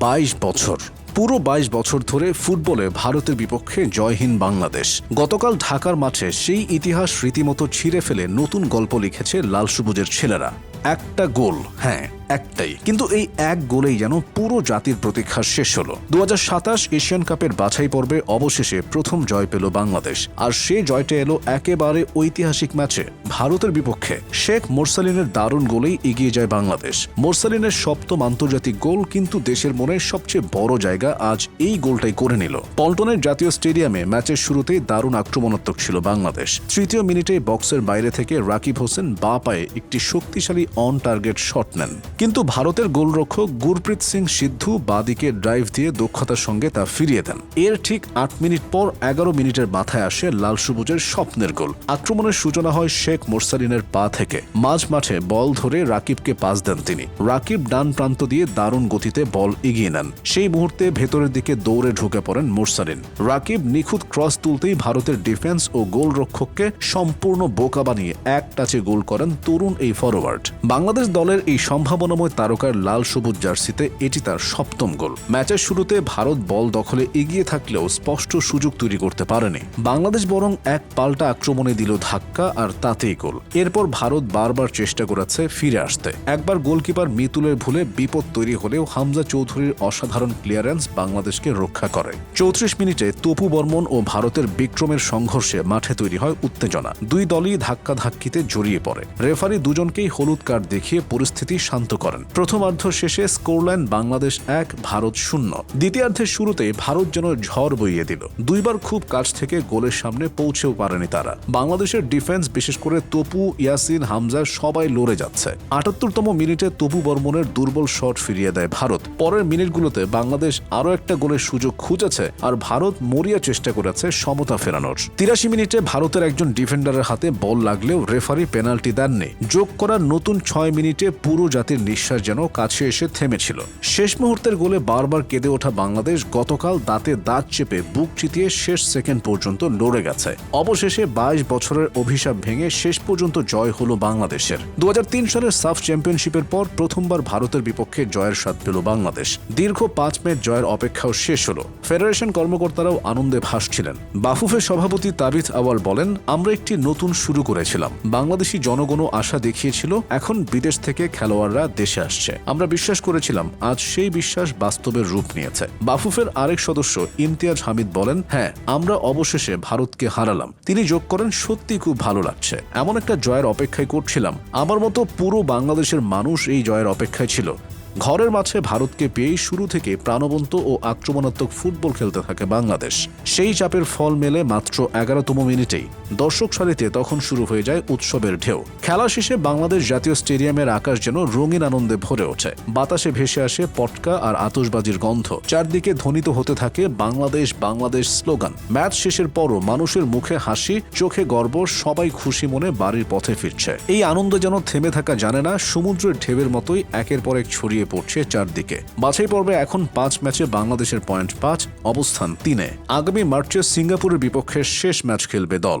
বাইশ বছর। পুরো বাইশ বছর ধরে ফুটবলে ভারতের বিপক্ষে জয়হীন বাংলাদেশ। গতকাল ঢাকার মাঠে সেই ইতিহাস রীতিমতো ছিঁড়ে ফেলে নতুন গল্প লিখেছে লাল সবুজের ছেলেরা। একটা গোল হ্যাঁ একটাই। কিন্তু এই এক গোলেই যেন পুরো জাতির প্রতীক্ষা শেষ হলো। দু হাজার সাতাশ এশিয়ান কাপের বাছাই পর্বে অবশেষে প্রথম জয় পেল বাংলাদেশ। আর সে জয়টা এলো একেবারে ঐতিহাসিক ম্যাচে। ভারতের বিপক্ষে শেখ মোরসালিনের দারুণ গোলেই এগিয়ে যায় বাংলাদেশ। মোরসালিনের সপ্তম আন্তর্জাতিক গোল কিন্তু দেশের মনে সবচেয়ে বড় জায়গা আজ এই গোলটাই করে নিল। পল্টনের জাতীয় স্টেডিয়ামে ম্যাচের শুরুতেই দারুণ আক্রমণাত্মক ছিল বাংলাদেশ। তৃতীয় মিনিটে বক্সের বাইরে থেকে রাকিব হোসেন বা পায়ে একটি শক্তিশালী অন টার্গেট শট নেন। কিন্তু ভারতের গোলরক্ষক গুরপ্রীত সিং সিদ্ধু বাদিকে ড্রাইভ দিয়ে দক্ষতার সঙ্গে তা ফিরিয়ে দেন। এর ঠিক আট মিনিট পর এগারো মিনিটের মাথায় আসে লাল সবুজের স্বপ্নের গোল। আক্রমণের সূচনা হয় শেখ মোরসালিনের পা থেকে। মাঝ মাঠে বল ধরে রাকিবকে পাস দেন তিনি। রাকিব ডান প্রান্ত দিয়ে দারুণ গতিতে বল এগিয়ে নেন। সেই মুহূর্তে ভেতরের দিকে দৌড়ে ঢুকে পড়েন মোরসালিন। রাকিব নিখুঁত ক্রস তুলতেই ভারতের ডিফেন্স ও গোলরক্ষককে সম্পূর্ণ বোকা বানিয়ে এক টাচে গোল করেন তরুণ এই ফরওয়ার্ড বাংলাদেশ দলের এই সম্ভাবনাময় তারকার লাল সবুজ জার্সিতে এটি তার সপ্তম গোল। ম্যাচের শুরুতে ভারত বল দখলে এগিয়ে থাকলেও স্পষ্ট সুযোগ তৈরি করতে পারেনি। বাংলাদেশ বরং এক পাল্টা আক্রমণে দিল ধাক্কা আর তাতেই গোল। এরপর ভারত বারবার চেষ্টা করেছে ফিরে আসতে। একবার গোলকিপার মিতুলের ভুলে বিপদ তৈরি হলেও হামজা চৌধুরীর অসাধারণ ক্লিয়ারেন্স বাংলাদেশকে রক্ষা করে। চৌত্রিশ মিনিটে তপু বর্মন ও ভারতের বিক্রমের সংঘর্ষে মাঠে তৈরি হয় উত্তেজনা। দুই দলই ধাক্কা ধাক্কিতে জড়িয়ে পড়ে। রেফারি দুজনকেই হলুদ কার্ড দেখিয়ে পরিস্থিতি শান্ত করেন। প্রথমার্ধ শেষে স্কোরলাইন বাংলাদেশ এক, ভারত শূন্য। দ্বিতীয়ার্ধের শুরুতে ভারত যেন ঝড় বইয়ে দিল। দুইবার খুব কাছ থেকে গোলের সামনে পৌঁছেও পারেনি তারা। বাংলাদেশের ডিফেন্স, বিশেষ করে তপু, ইয়াসিন, হামজা সবাই লড়ে যাচ্ছে। আটাত্তরতম মিনিটে তপু বর্মনের দুর্বল শট ফিরিয়ে দেয় ভারত। পরের মিনিটগুলোতে বাংলাদেশ আরও একটা গোলের সুযোগ খুঁজেছে আর ভারত মরিয়া চেষ্টা করেছে সমতা ফেরানোর। তিরাশি মিনিটে ভারতের একজন ডিফেন্ডারের হাতে বল লাগলেও রেফারি পেনাল্টি দেননি। যোগ করা নতুন ছয় মিনিটে পুরো জাতির নিঃশ্বাস যেন কাছে এসে থেমেছিল। শেষ মুহূর্তের গোলে বারবার কেঁদে ওঠা বাংলাদেশ গতকাল দাঁতে দাঁত চেপে বুক চিতিয়ে শেষ সেকেন্ড পর্যন্ত লড়ে গেছে। অবশেষে বাইশ বছরের অভিশাপ ভেঙে শেষ পর্যন্ত জয় হলো বাংলাদেশের। দু সালের সাফ চ্যাম্পিয়নশিপের পর প্রথমবার ভারতের বিপক্ষে জয়ের স্বাদ পেল বাংলাদেশ। দীর্ঘ পাঁচ ম্যাচ জয়ের অপেক্ষাও শেষ হলো। ফেডারেশন কর্মকর্তারাও আনন্দে ভাসছিলেন। বাফুফের সভাপতি তাবিথ আওয়াল বলেন, আমরা একটি নতুন শুরু করেছিলাম। বাংলাদেশি জনগণও আশা দেখিয়েছিল, এখন বিদেশ থেকে খেলোয়াড়রা দেশে আসছে। আমরা বিশ্বাস করেছিলাম আজ সেই বিশ্বাস বাস্তবের রূপ নিয়েছে। বাফুফের আরেক সদস্য ইমতিয়াজ হামিদ বলেন হ্যাঁ আমরা অবশেষে ভারতকে হারালাম। তিনি যোগ করেন সত্যি খুব ভালো লাগছে। এমন একটা জয়ের অপেক্ষায় করছিলাম। আমার মতো পুরো বাংলাদেশের মানুষ এই জয়ের অপেক্ষায় ছিল। ঘরের মাঝে ভারতকে পেয়েই শুরু থেকে প্রাণবন্ত ও আক্রমণাত্মক ফুটবল খেলতে থাকে বাংলাদেশ। সেই চাপের ফল মেলে মাত্র এগারোতম মিনিটেই। দর্শক সারিতে তখন শুরু হয়ে যায় উৎসবের ঢেউ। খেলা শেষে বাংলাদেশ জাতীয় স্টেডিয়ামের আকাশ যেন রঙিন আনন্দে ভরে ওঠে। বাতাসে ভেসে আসে পটকা আর আতশবাজির গন্ধ। চারদিকে ধ্বনিত হতে থাকে বাংলাদেশ বাংলাদেশ স্লোগান। ম্যাচ শেষের পরও মানুষের মুখে হাসি, চোখে গর্ব, সবাই খুশি মনে বাড়ির পথে ফিরছে। এই আনন্দ যেন থেমে থাকা জানে না, সমুদ্রের ঢেউয়ের মতোই একের পর এক ছড়িয়ে পড়ছে চারদিকে। বাছাই পর্বে এখন পাঁচ ম্যাচে বাংলাদেশের পয়েন্ট পাঁচ, অবস্থান তিনে। আগামী মার্চে সিঙ্গাপুরের বিপক্ষে শেষ ম্যাচ খেলবে দল।